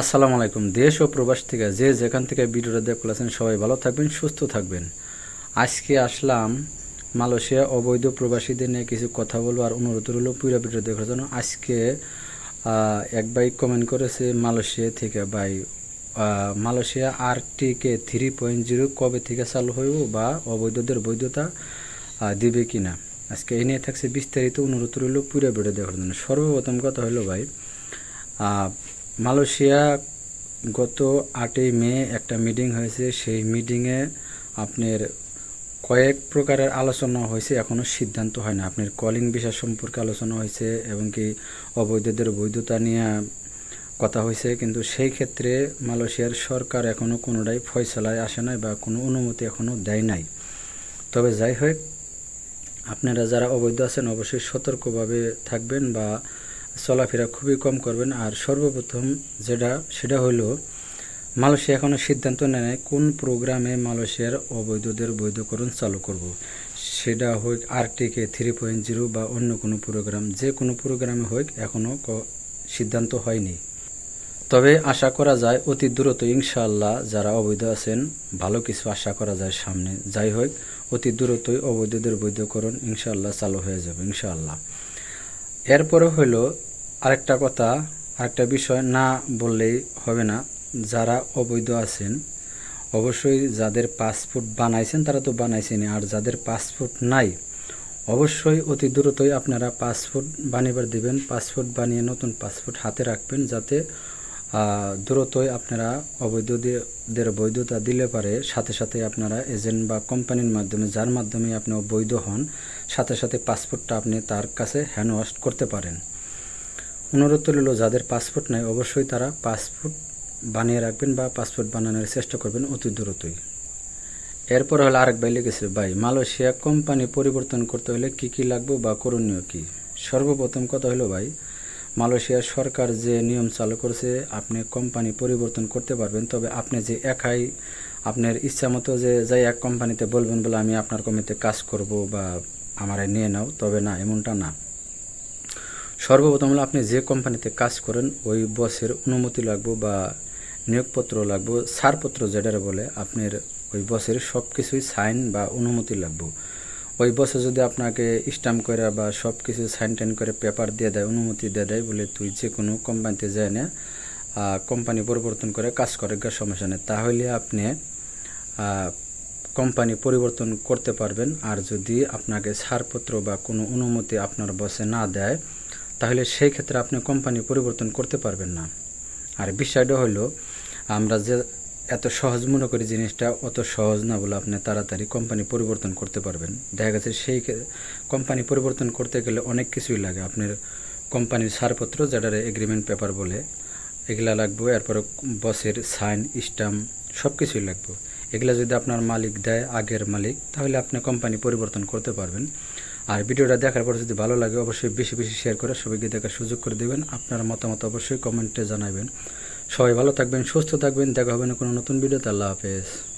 আসসালামু আলাইকুম। দেশ ও প্রবাস থেকে যে যেখান থেকে ভিডিওটা দেখলেছেন সবাই ভালো থাকবেন, সুস্থ থাকবেন। আজকে আসলাম মালয়েশিয়া অবৈধ প্রবাসীদের নিয়ে কিছু কথা বলব আর অনুরোধ রইল পুরো ভিডিও দেখার জন্য। আজকে এক ভাই কমেন্ট করেছে মালয়েশিয়া থেকে, ভাই মালয়েশিয়া আর টিকে থ্রি পয়েন্ট জিরো কবে থেকে চালু হইব বা অবৈধদের বৈধতা দিবে কিনা? আজকে এই নিয়ে থাকছে বিস্তারিত অনুরোধ রইল পুরো ভিডিও দেখার জন্য। সর্বপ্রথম কথা হলো ভাই মালয়েশিয়া গত আটই মে একটা মিটিং হয়েছে। সেই মিটিংয়ে আপনার কয়েক প্রকারের আলোচনা হয়েছে এখনও সিদ্ধান্ত হয় না। আপনার কলিং বিষয় সম্পর্কে আলোচনা হয়েছে এবং কি অবৈধদের বৈধতা নিয়ে কথা হয়েছে। কিন্তু সেই ক্ষেত্রে মালয়েশিয়ার সরকার এখনও কোনোটাই ফয়সলায় আসে নাই বা কোনো অনুমতি এখনও দেয় নাই। তবে যাই হোক, আপনারা যারা অবৈধ আছেন অবশ্যই সতর্কভাবে থাকবেন বা চলাফেরা খুবই কম করবেন। আর সর্বপ্রথম যেটা, সেটা হলো, মালয়েশিয়া এখনও সিদ্ধান্ত নেয় কোন প্রোগ্রামে মালয়েশিয়ার অবৈধদের বৈধকরণ চালু করব। সেটা হোক আরটিকে থ্রি পয়েন্ট জিরো বা অন্য কোনো প্রোগ্রাম, যে কোনো প্রোগ্রামে হোক এখনও সিদ্ধান্ত হয়নি। তবে আশা করা যায় অতি দ্রুত ইনশাআল্লাহ যারা অবৈধ আছেন, ভালো কিছু আশা করা যায় সামনে। যাই হোক, অতি দ্রুতই অবৈধদের বৈধকরণ ইনশাআল্লাহ চালু হয়ে যাবে, ইনশাআল্লাহ। এরপরে হইল আরেকটা কথা, আরেকটা বিষয় না বললেই হবে না, যারা অবৈধ আছেন, অবশ্যই যাদের পাসপোর্ট বানাইছেন তারা তো বানাইছেনই, আর যাদের পাসপোর্ট নাই, অবশ্যই অতি দ্রুতই আপনারা পাসপোর্ট বানিয়ে দিবেন, পাসপোর্ট বানিয়ে নতুন পাসপোর্ট হাতে রাখবেন যাতে দ্রুতই আপনারা অবৈধদের বৈধতা দিলে পারে সাথে সাথে আপনারা এজেন্ট বা কোম্পানির মাধ্যমে, যার মাধ্যমে আপনি বৈধ হন, সাথে সাথে পাসপোর্টটা আপনি তার কাছে হ্যান্ড ওয়াশ করতে পারেন। অনুরোধ রইল, যাদের পাসপোর্ট নাই, অবশ্যই তারা পাসপোর্ট বানিয়ে রাখবেন বা পাসপোর্ট বানানোর চেষ্টা করবেন অতি দ্রুতই। এরপর হলো আরেক ভাই লিখেছে, ভাই, মালয়েশিয়া কোম্পানি পরিবর্তন করতে হলে কি কি লাগবে বা করণীয় কি? সর্বপ্রথম কথা হলো, ভাই মালয়েশিয়ার সরকার যে নিয়ম চালু করেছে, আপনি কোম্পানি পরিবর্তন করতে পারবেন। তবে আপনি যে একাই আপনার ইচ্ছা মতো যে যাই এক কোম্পানিতে বলবেন বলে আমি আপনার কমিতে কাজ করব বা আমারে নিয়ে নাও, তবে না, এমনটা না। সর্বপ্রথম হলো আপনি যে কোম্পানিতে কাজ করেন, ওই বসের অনুমতি লাগবে বা নিয়োগপত্র লাগবে, ছাড়পত্র যেটারে বলে, আপনার ওই বসের সব কিছুই সাইন বা অনুমতি লাগবে। ওই বসে যদি আপনাকে স্টাম্প করে বা সব কিছু সাইন টাইন করে পেপার দিয়ে দেয়, অনুমতি দিয়ে দেয় বলে তুই যে কোনো কোম্পানিতে যায় না কোম্পানি পরিবর্তন করে কাজ করে সমস্যা নেই। তাহলে আপনি কোম্পানি পরিবর্তন করতে পারবেন। আর যদি আপনাকে ছাড়পত্র বা কোনো অনুমতি আপনার বসে না দেয়, তাহলে সেই ক্ষেত্রে আপনি কোম্পানি পরিবর্তন করতে পারবেন না। আর বিষয়টা হলো, আমরা যে এত সহজ মনে করি জিনিসটা, অত সহজ না বলে আপনি তাড়াতাড়ি কোম্পানি পরিবর্তন করতে পারবেন। দেখা গেছে সেই কোম্পানি পরিবর্তন করতে গেলে অনেক কিছুই লাগে। আপনার কোম্পানির ছাড়পত্র, যেটার এগ্রিমেন্ট পেপার বলে, এগুলা লাগবে। এরপরে বসের সাইন স্টাম্প সব কিছুই লাগবে। এগুলা যদি আপনার মালিক দেয়, আগের মালিক, তাহলে আপনি কোম্পানি পরিবর্তন করতে পারবেন। আর ভিডিওটা দেখার পর যদি ভালো লাগে, অবশ্যই বেশি বেশি শেয়ার করে সবাইকে দেখার সুযোগ করে দেবেন। আপনার মতামত অবশ্যই কমেন্টে জানাবেন। সবাই ভালো থাকবেন সুস্থ থাকবেন দেখা হবে না কোনো নতুন ভিডিওতে আল্লাহ হাফেজ।